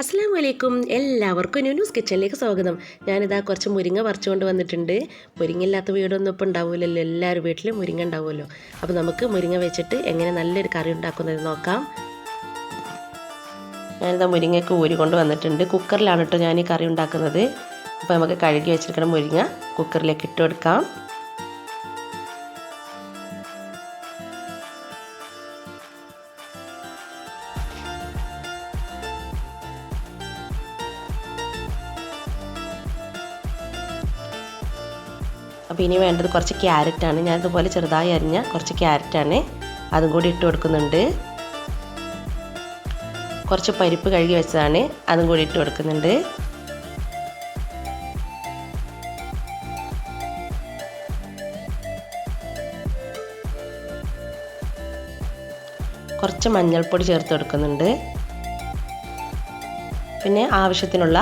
അസ്സാം വലൈക്കും എല്ലാവർക്കും ന്യൂസ് കിച്ചണിലേക്ക് സ്വാഗതം. ഞാനിതാ കുറച്ച് മുരിങ്ങ പറിച്ചുകൊണ്ട് വന്നിട്ടുണ്ട്. മുരിങ്ങ ഇല്ലാത്ത വീടൊന്നും ഇപ്പോൾ ഉണ്ടാവില്ലല്ലോ എല്ലാവരും വീട്ടിലും മുരിങ്ങ ഉണ്ടാവുമല്ലോ. അപ്പോൾ നമുക്ക് മുരിങ്ങ വെച്ചിട്ട് എങ്ങനെ നല്ലൊരു കറി ഉണ്ടാക്കുന്നത് നോക്കാം. ഞാനിതാ മുരിങ്ങയ്ക്ക് ഊരി കൊണ്ട് വന്നിട്ടുണ്ട്. കുക്കറിലാണ് കേട്ടോ ഞാൻ ഈ കറി ഉണ്ടാക്കുന്നത്. അപ്പോൾ നമുക്ക് കഴുകി വെച്ചിരിക്കണം മുരിങ്ങ കുക്കറിലേക്ക് ഇട്ട് കൊടുക്കാം. അപ്പോൾ ഇനി വേണ്ടത് കുറച്ച് ക്യാരറ്റാണ് ഞാൻ ഇതുപോലെ ചെറുതായി അരിഞ്ഞ കുറച്ച് ക്യാരറ്റാണ് അതും കൂടി ഇട്ട് കൊടുക്കുന്നുണ്ട്. കുറച്ച് പരിപ്പ് കഴുകി വെച്ചതാണ്. അതും കൂടി ഇട്ട് കൊടുക്കുന്നുണ്ട്. കുറച്ച് മഞ്ഞൾപ്പൊടി ചേർത്ത് കൊടുക്കുന്നുണ്ട്. പിന്നെ ആവശ്യത്തിനുള്ള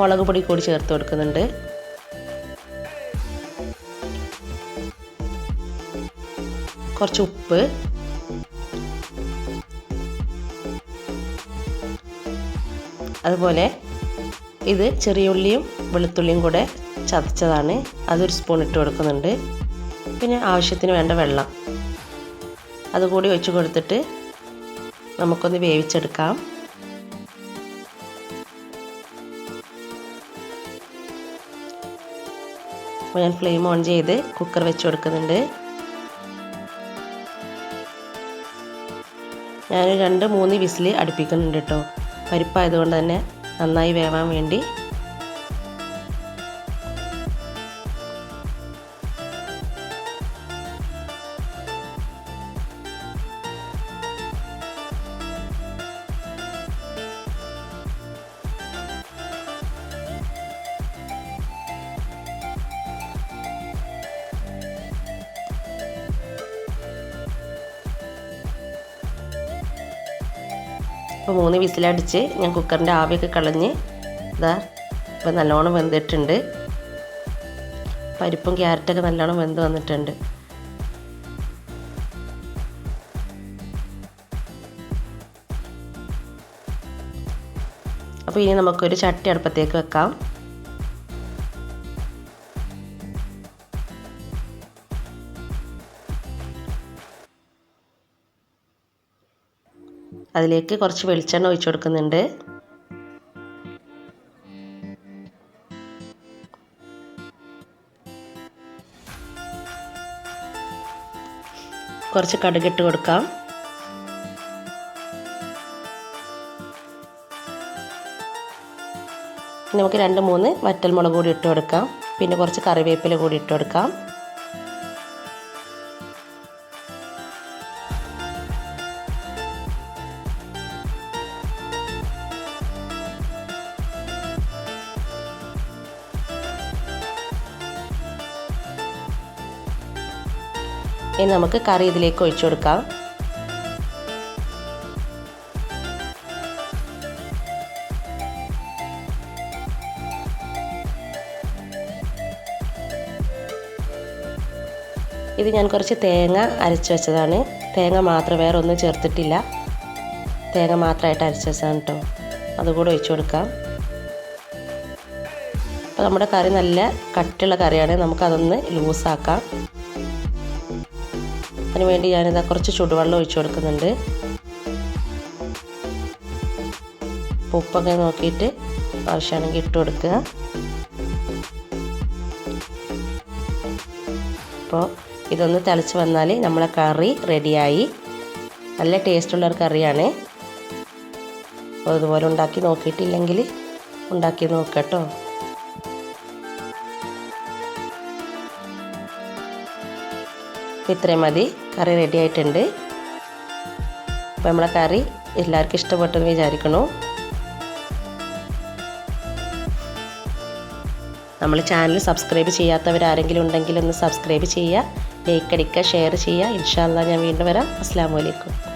മുളക് പൊടി കൂടി ചേർത്ത് കൊടുക്കുന്നുണ്ട്. കുറച്ച് ഉപ്പ്. അതുപോലെ ഇത് ചെറിയ ഉള്ളിയും വെളുത്തുള്ളിയും കൂടെ ചതച്ചതാണ്. അതൊരു സ്പൂൺ ഇട്ട് കൊടുക്കുന്നുണ്ട്. പിന്നെ ആവശ്യത്തിന് വേണ്ട വെള്ളം. അതുകൂടി ഒഴിച്ചു കൊടുത്തിട്ട് നമുക്കൊന്ന് വേവിച്ചെടുക്കാം. ഞാൻ ഫ്ലെയിം ഓൺ ചെയ്ത് കുക്കർ വെച്ച് കൊടുക്കുന്നുണ്ട്. ഞാൻ രണ്ട് മൂന്ന് വിസിൽ അടുപ്പിക്കുന്നുണ്ട് കേട്ടോ. പരിപ്പായതുകൊണ്ട് തന്നെ നന്നായി വേവാൻ വേണ്ടി ഇപ്പോൾ മൂന്ന് വിസിലടിച്ച് ഞാൻ കുക്കറിന്റെ ആവിയൊക്കെ കളഞ്ഞ് ഇതാ ഇപ്പോൾ നല്ലോണം വെന്തിട്ടുണ്ട്. പരിപ്പും ക്യാരറ്റൊക്കെ നല്ലോണം വെന്ത് വന്നിട്ടുണ്ട്. അപ്പോൾ ഇനി നമുക്കൊരു ചട്ടി അടുപ്പത്തേക്ക് വെക്കാം. അതിലേക്ക് കുറച്ച് വെളിച്ചെണ്ണ ഒഴിച്ചു കൊടുക്കുന്നുണ്ട്. കുറച്ച് കടുകിട്ട് കൊടുക്കാം. നമുക്ക് രണ്ട് മൂന്ന് വറ്റൽമുളക് കൂടി ഇട്ട് കൊടുക്കാം. പിന്നെ കുറച്ച് കറിവേപ്പില കൂടി ഇട്ട് കൊടുക്കാം. ഇനി നമുക്ക് കറി ഇതിലേക്ക് ഒഴിച്ചു കൊടുക്കാം. ഇത് ഞാൻ കുറച്ച് തേങ്ങ അരച്ച് വെച്ചതാണ്. തേങ്ങ മാത്രം വേറെ ഒന്നും ചേർത്തിട്ടില്ല. തേങ്ങ മാത്രമായിട്ട് അരച്ച് വെച്ചതാണ് കേട്ടോ അതുകൂടെ ഒഴിച്ചു കൊടുക്കാം. അപ്പോൾ നമ്മുടെ കറി നല്ല കട്ടിയുള്ള കറിയാണ്. നമുക്കതൊന്ന് ലൂസാക്കാം. അതിന് വേണ്ടി ഞാനിതാ കുറച്ച് ചൂടുവെള്ളം ഒഴിച്ചു കൊടുക്കുന്നുണ്ട്. ഉപ്പൊക്കെ നോക്കിയിട്ട് ആവശ്യമാണെങ്കിൽ ഇട്ട് കൊടുക്കുക. അപ്പോൾ ഇതൊന്ന് തിളച്ച് വന്നാൽ നമ്മളെ കറി റെഡിയായി. നല്ല ടേസ്റ്റുള്ള ഒരു കറിയാണ്. അപ്പോൾ അതുപോലെ ഉണ്ടാക്കി നോക്കിയിട്ടില്ലെങ്കിൽ ഉണ്ടാക്കി നോക്കട്ടോ ഇത്രയും മതി. കറി റെഡി ആയിട്ടുണ്ട്. അപ്പോൾ നമ്മളെ കറി എല്ലാവർക്കും ഇഷ്ടപ്പെട്ടെന്ന് വിചാരിക്കണു നമ്മൾ ചാനൽ സബ്സ്ക്രൈബ് ചെയ്യാത്തവരാരെങ്കിലും ഉണ്ടെങ്കിൽ ഒന്ന് സബ്സ്ക്രൈബ് ചെയ്യുക ലൈക്ക് അടിക്കുക ഷെയർ ചെയ്യുക. ഇൻഷാല്ല ഞാൻ വീണ്ടും വരാം. അസ്സാം വലൈക്കും